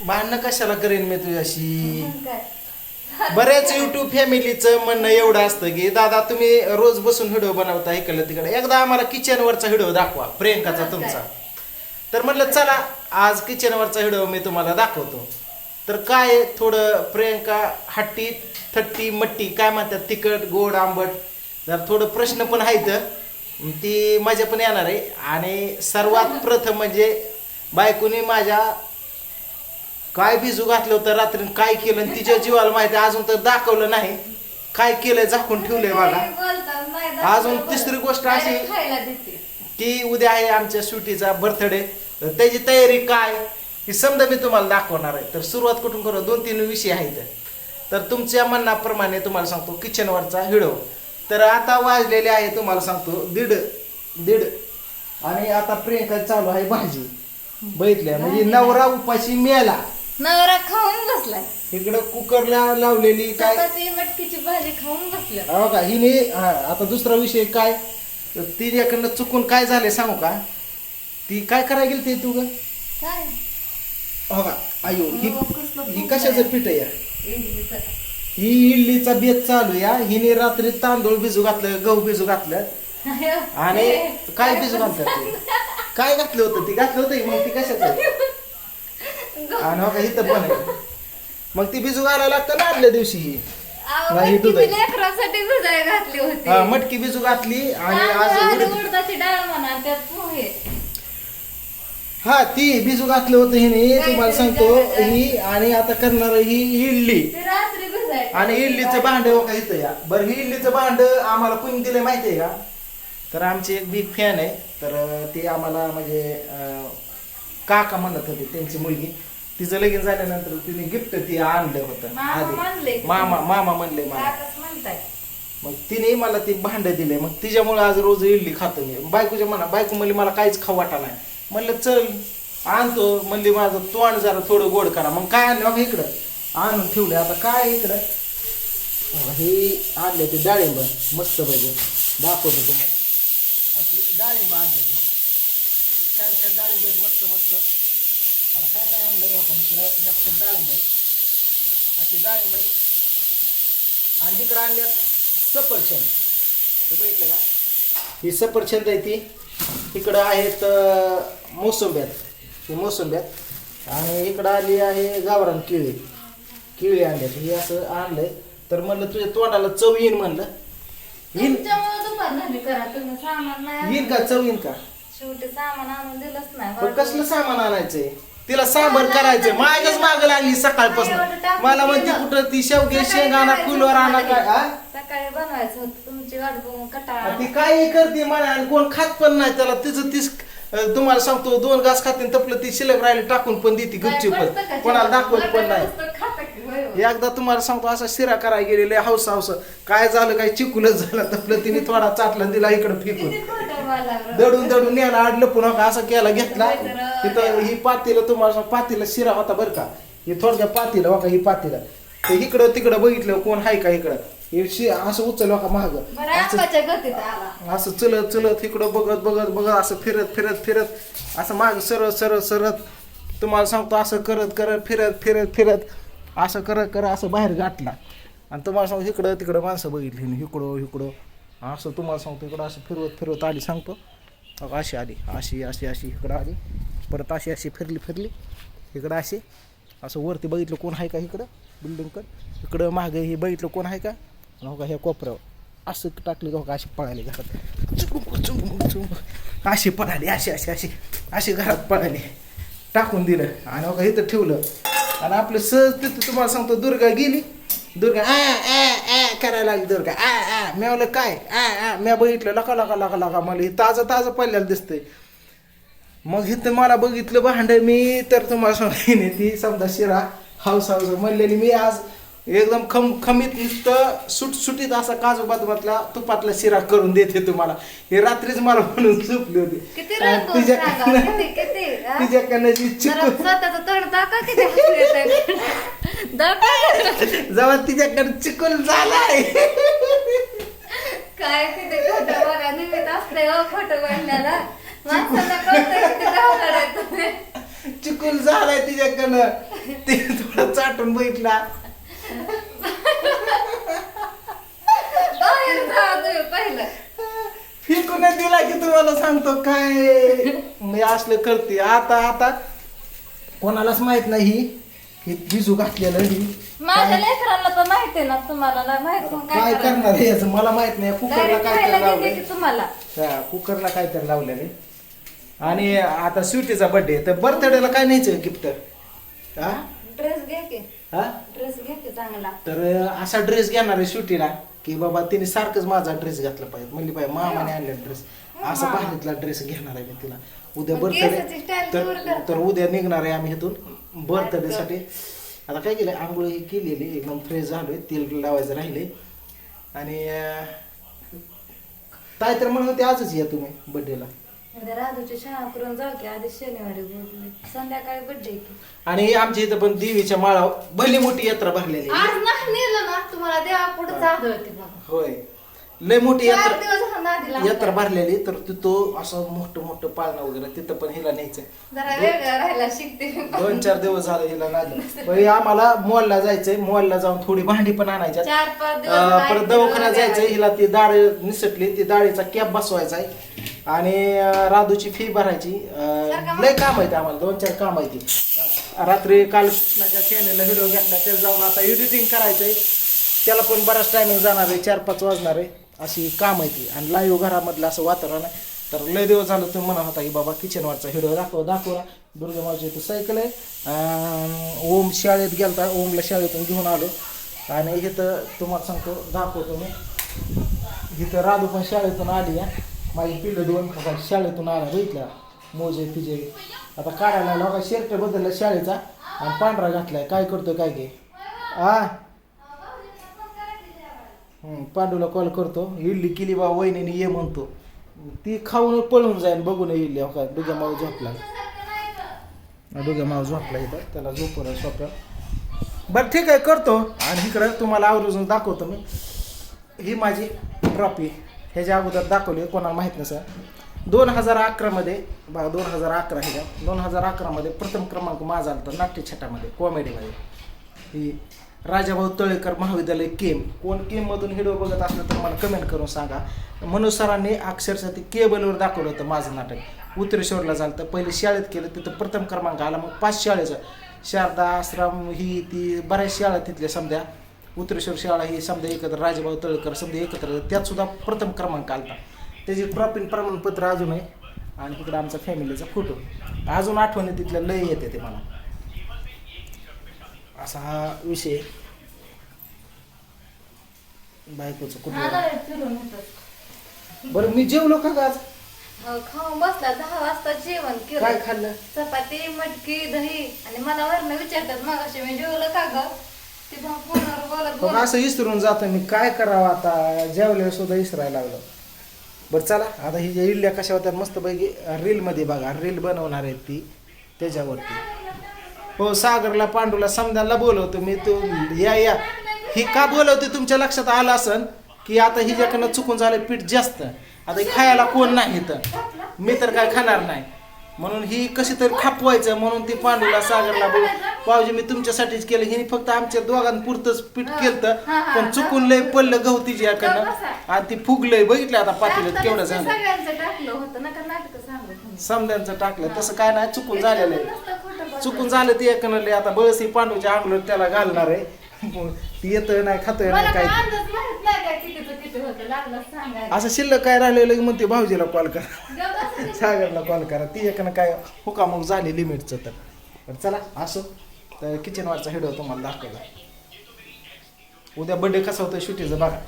भांडणं कशाला करेन मी तुझ्याशी? काय? बऱ्याच युट्यूब फॅमिलीचं म्हणणं एवढं असतं की दादा तुम्ही रोज बसून व्हिडिओ बनवता इकडलं तिकडे. एकदा आम्हाला किचनवरचा व्हिडिओ दाखवा प्रियंकाचा तुमचा. तर म्हटलं चला आज किचनवरचा व्हिडिओ मी तुम्हाला दाखवतो. तर काय थोडं प्रियंका हट्टी थट्टी मट्टी काय म्हणतात तिखट गोड आंबट जर थोडं प्रश्न पण आहेत ती मजा पण येणार आहे. आणि सर्वात प्रथम म्हणजे बायकोनी माझ्या काय बिजू घातलं होतं रात्री काय केलं? आणि तिच्या जीवाला माहिती अजून तर दाखवलं नाही. काय केलंय झाकून ठेवलंय बघा. अजून. तिसरी गोष्ट अशी- की उद्या आहे आमच्या सुटीचा बर्थडे तर त्याची तयारी काय? ही समजा मी तुम्हाला दाखवणार आहे. तर सुरुवात कुठून करू? दोन तीन विषय आहेत. तर तुमच्या म्हणण्याप्रमाणे तुम्हाला सांगतो किचनवरचा व्हिडिओ तर आता वाजलेले आहे तुम्हाला सांगतो दीड दीड. आणि आता प्रियंका चालू आहे भाजी. बघितल्या म्हणजे नवरा उपाशी मेला. नवरा खाऊन बसलाय. इकडं कुकरला लावलेली काय? चपाती मटकीची भाजी खाऊन बसल्या. हो का? हिने हा, आता दुसरा विषय काय? तर तिच्याकडनं चुकून काय झाले सांगू का? ती काय करायला गेली तू ग? काय? हो का? आयो ही हो, कसलं ही कशाचं. पीठ आहे या? इडलीचं. ही इडलीचा बेत चालू या. हिने रात्री तांदूळ भिजू घातलं गहू भिजू घातलं. आणि काय भिजू घालतात ते? काय घातलं होतं? ती घातलं होतं मग ती कशाचं? आणि हो का इथं पण आहे. मग ती भिजू घालायला लागतं ना आदल्या दिवशी. अहो, नाही, मटकी दूध आहे. मी लेकरासाठी भिजायला घातली होती. हा, मटकी भिजू घातली आणि आज तांदूळ आणि उडीद- उडदाची डाळ म्हणा त्यात पोहे. हा ती भिजू घातलं होतं हिने. तुम्हाला सांगतो ही आणि आता करणार ही इडली. ते रात्री भिजायला आणि इडलीचं भांड हो का इथं या. बरं ही इडलीचं भांड आम्हाला कोणी दिलं माहितीये का? तर आमची एक बिग फॅन आहे. तर अं, ती आम्हाला म्हणजे अं, काका म्हणत होते त्यांची मुलगी. तिचं लगीन झाल्यानंतर तिने गिफ्ट ती आणलं होतं मामा म्हणले आधी का? मामा मामा म्हणले मला. काकच म्हणताय. मग तिने मला ते भांड दिले. मग तिच्यामुळे आज रोज इडली खातो मी. बायकोच्या म्हणा बायको म्हणली मला काहीच खाऊ वाटा नाही. म्हणलं चल आणतो. म्हणली माझं तोंड जरा थोडं गोड करा. मग काय आणलं? बघा इकडं. आणून ठेवले आता काय इकडं? बघा, हे आणले ते डाळिंब. मस्त पाहिजे दाखवतो तुम्हाला. अशी डाळिंब आणले छान छान डाळिंब आहेत. मस्त मस्त. आता काय काय आणलं बघा इकडं ह्यात पण डाळिंब अशी डाळिंब आणि इकडं आणल्यात सफरचंद हे बघितलं का ही सफरचंद आहे ती इकडं आहेत मोसंब्यात ही मोसंब्यात आणि इकडं आली आहे गावरान केळी केळी आणल्यात ही असं आणलंय तर म्हणलं तुझ्या तोंडाला चव येईन म्हणलं येईन येईन का चव येईन का शेवटी सामान आणून दिलंच नाही पण कसलं सामान आणायचंय तिला सांबर करायचं माझ्याच माग लागली सकाळपासून. मला म्हणते कुठं ती शेवगे शेंगाणा फुलवर आणा काय हा? सकाळी बनवायचं होतं. तुमची वाट बघून कटाळा आणि ती काही करते मला आणि कोण खात पण नाही त्याला तिचं तीस अं, तुम्हाला सांगतो दोन घास खाते आणि तपलं ती शिल्लक राहिली टाकून पण देते गपची पण कोणाला? दाखवत पण नाही. एकदा तुम्हाला सांगतो असा शिरा करायला गेलेले हाऊस हाऊस काय झालं काय चिकूलच झालं तपलं तिने थोडा चाटला आणि दिला इकडे फेकून. दडून दडून यायला आडलं पुन्हा का असं केला घेतला? तिथं ही पातीला तुम्हाला पातीला शिरा होता बरं का? ही थोडक्या पातीला बघा ही पातीला. ते इकडं तिकडं बघितलं कोण हाय का इकडं? हे शि असं उचल का महाग असं चलत चलत इकडं बघत बघत बघत असं फिरत फिरत फिरत असं माग सरत सरत सरत. तुम्हाला सांगतो असं करत करत फिरत फिरत फिरत असं करत करत असं बाहेर गाठला. आणि तुम्हाला सांगतो इकडं तिकडं माणसं बघितली इकडं इकडं. असं तुम्हाला सांगतो इकडं असं फिरवत फिरवत आली सांगतो. अशी आली अशी अशी अशी इकडं आली. परत अशी अशी फिरली फिरली. इकडं अशी. असं वरती बघितलं कोण आहे का इकडं? बिल्डिंगकडं इकडं मागे हे बघितलं कोण आहे का? हो का ह्या कोपऱ्यावर. असं टाकली का अशी पळाली घरात. चुंबक चुंबक चुंबक अशी पळाली अशी अशी अशी. अशी घरात पळाली. टाकून दिलं. आणि हो का इथं ठेवलं. आणि आपलं सहज तिथं तुम्हाला सांगतो दुर्गा गेली. दुर्गा आ आ करायला लागली दुर्गा आ आ मी काय? आ आ मी बघितलं लका लका लका लका मला हे ताजं ताजं पडलेलं दिसतंय. मग इथं मला बघितलं भांड मी तर तुम्हाला सांगितले ती समजा शिरा हाऊस हाऊस म्हणलेली. मी आज एकदम खम खमीत नुसतं सुट सुटीत असा काजू बदामातला तुपातला शिरा करून देते तुम्हाला. हे रात्रीच मला म्हणून झोपली होती. तिच्याकडनं? तिच्याकडनं जी चिकू जेव्हा तिच्याकडे चिकूल झालाय. काय किती खोटं बघा असतंय हो खोटं माणसाला चिकूल झालाय तिच्याकडनं. ते थोडं चाटून बघितला. पहिलं. फेकून दिला की तुम्हाला सांगतो काय. मी असलं करते. आता आता कोणालाच माहीत नाही. की भिजू घातलेलं ही माझ्या काय लेकरांना तर माहिती ना तुम्हाला नाही माहीत मग काय? करणार आहे याचं? मला माहीत नाही. कुकरला Direct काय खायला तर देते लावलंय की तुम्हाला? हा, कुकरला काय तर लावलेले आणि आता स्वीटीचा बर्थडे तर बर्थडेला काय न्यायचं गिफ्ट हा? ड्रेस घे की. हा? ड्रेस घे की चांगला. तर असा ड्रेस घेणार आहे सुटीला की बाबा तिने सारखंच माझा ड्रेस घातला पाहिजे. म्हणली पाहिजे मामाने आणलेला ड्रेस असा भारीतला ड्रेस घेणार आहे मी तिला. उद्या मग केसाची बर्थडे style. तर उद्या निघणार आहे आम्ही इथून. बर्थडे साठी आता काय केलं आंघोळ ही केलेली एकदम फ्रेश झालोय तेल लावायचं राहिले आणि काय तर म्हणून ते आजच या तुम्ही बर्थडेला राधूची शाळा करून जाऊ की आधी शनिवारी बोलले. संध्याकाळी की. आणि आमच्या इथं पण देवीच्या माळा भली मोठी यात्रा भरलेली. आज नाही नेलं ना तुम्हाला देवा पुढे होती बघा. होय. लय मोठी चार यात्रा दिवस झाला नादीला यात्रा भरलेली तर तिथं असं मोठं मोठं पाळणं वगैरे तिथं पण हिला न्यायचं जरा वेगळं राहायला शिकते. दोन चार दिवस झाले हिला नाही पण आम्हाला मॉलला जायचंय मॉलला जाऊन थोडी भांडी पण आणायच्या चार पाच दिवस अं, नाही परत दवाखान्यात जायचंय हिला ती दाढ निसटली ती दाढीचा कॅप बसवायचा आहे आणि अं, राधूची फी भरायची. अं, लय काम आहे आम्हाला दोन चार काम आहे ती. अं, रात्री काल कृष्णाच्या चॅनेलला व्हिडिओ घेतला त्यात जाऊन आता एडिटिंग करायचंय. त्याला पण बराच टायमिंग जाणार आहे चार पाच वाजणार आहे. अशी काम आहे ती. आणि लाईव्ह घरामधलं असं वातावरण आहे. तर लय दिवस झालं तुम्ही म्हणा होता की बाबा किचनवरचा व्हिडिओ दाखव दाखवा दुर्गा मावशी इथं सायकल आहे. ओम शाळेत गेलता ओमला शाळेतून घेऊन आलो. आणि इथं तुम्हाला सांगतो दाखवतो मी. इथं राधू पण शाळेतून आली आहे. माझी पिल्लं दोन का शाळेतून आला बघितल्या मोजे तिजे आता काढायला लोका शर्ट बदलला शाळेचा. आणि पांढरा घातलाय. काय करतो काय घे? आ? पांडूला कॉल करतो. इडली केली बा वहिनीने ये म्हणतो. ती खाऊन पळून जाईन बघून इडली हो का? डोग्या माऊ झोपला. डुग्या माऊ झोपला इथं. त्याला झोपवलं सोप्या. बरं ठीक आहे करतो. आणि इकडं तुम्हाला आवर्जून दाखवतो मी. ही माझी ट्रॉफी ह्याच्या अगोदर दाखवली कोणाला माहीत नसेल. दोन हजार अकरामध्ये बघा दोन हजार अकरा ह्याच्या. दोन हजार अकरामध्ये प्रथम क्रमांक माझा आला होता नाट्यछटामध्ये कॉमेडीमध्ये ही राजाभाऊ तळेकर महाविद्यालय केम. कोण केममधून व्हिडिओ बघत असलं तर मला कमेंट करून सांगा. मनोज सरांनी अक्षरशः ते केबलवर दाखवलं होतं माझं नाटक. उत्तरेश्वरला झालं तर पहिले शाळेत केलं तिथं प्रथम क्रमांक आला मग पाच शाळेचं. शारदा आश्रम ही ती बऱ्याच शाळा तिथल्या समध्या उत्तरेश्वर शाळा ही समजा एकत्र राजाभाऊ तळेकर समजा एकत्र. त्यात सुद्धा प्रथम क्रमांक आलता त्याची प्रॉपिन प्रमाणपत्र अजून आहे आणि इकडं आमचा फॅमिलीचा फोटो अजून आठवणी तिथल्या लय येते ते मला. असा हा विषय बायकोचं कुठं बरं मी जेवलो का ग आज? अहो, खाऊन बसला. दहा वाजता जेवण काय केलं खाल्लं? चपाती मटकी दही. आणि मला वरनं विचारतात मग असे मी जेवलं का ग? तिथं फोनवर बोलत मग बोलत असं विसरून जातो मी. काय करावं आता? जेवल्यावर सुद्धा विसरायला लागलो. बरं चला. आता ही जे इडल्या कशा होत्या मस्तपैकी रीलमध्ये बघा. रील बनवणार आहेत ती त्याच्यावरती. हो सागरला पांडूला समजायला बोलवतो मी तू या या. ही का बोलवते तुमच्या लक्षात आलं असन? की आता हिच्याकडनं चुकून झालं पीठ जास्त. आता ही खायला कोण नाही इथं? मी तर काय खाणार नाही. म्हणून ही कशी तरी खापवायचं म्हणून ती पांडूला सागरला बोल पावजी मी तुमच्यासाठीच केलं. हिने फक्त आमच्या दोघांपुरतंच पीठ केलं पण चुकून लय पडलं गहू तिच्याकडनं आणि ती फुगलंय बघितलं आता पातेल्यात केवढं झालं सगळ्यांचं टाकलं तसं काय नाही चुकून झालेलं आहे. चुकून झालं ती एकनले आता बळस ही पांडूच्या अंगलोट त्याला घालणार आहे. ती येतोय नाही खातोय मला नाही काय काय अंदाज माहीत नाही काय कितीचं किती होतं. लागलं सांगायला असं शिल्लक काय राहिलेलं की म्हणते भाऊजीला कॉल करा. गप्प बसा. सागरला कॉल करा. ती एकनं काय हुकामुक झाली लिमिटचं तर. तर चला असो. तर किचनवरचा व्हिडिओ तुम्हाला दाखवला उद्या बर्थडे कसा होतो शुटीचं बघा.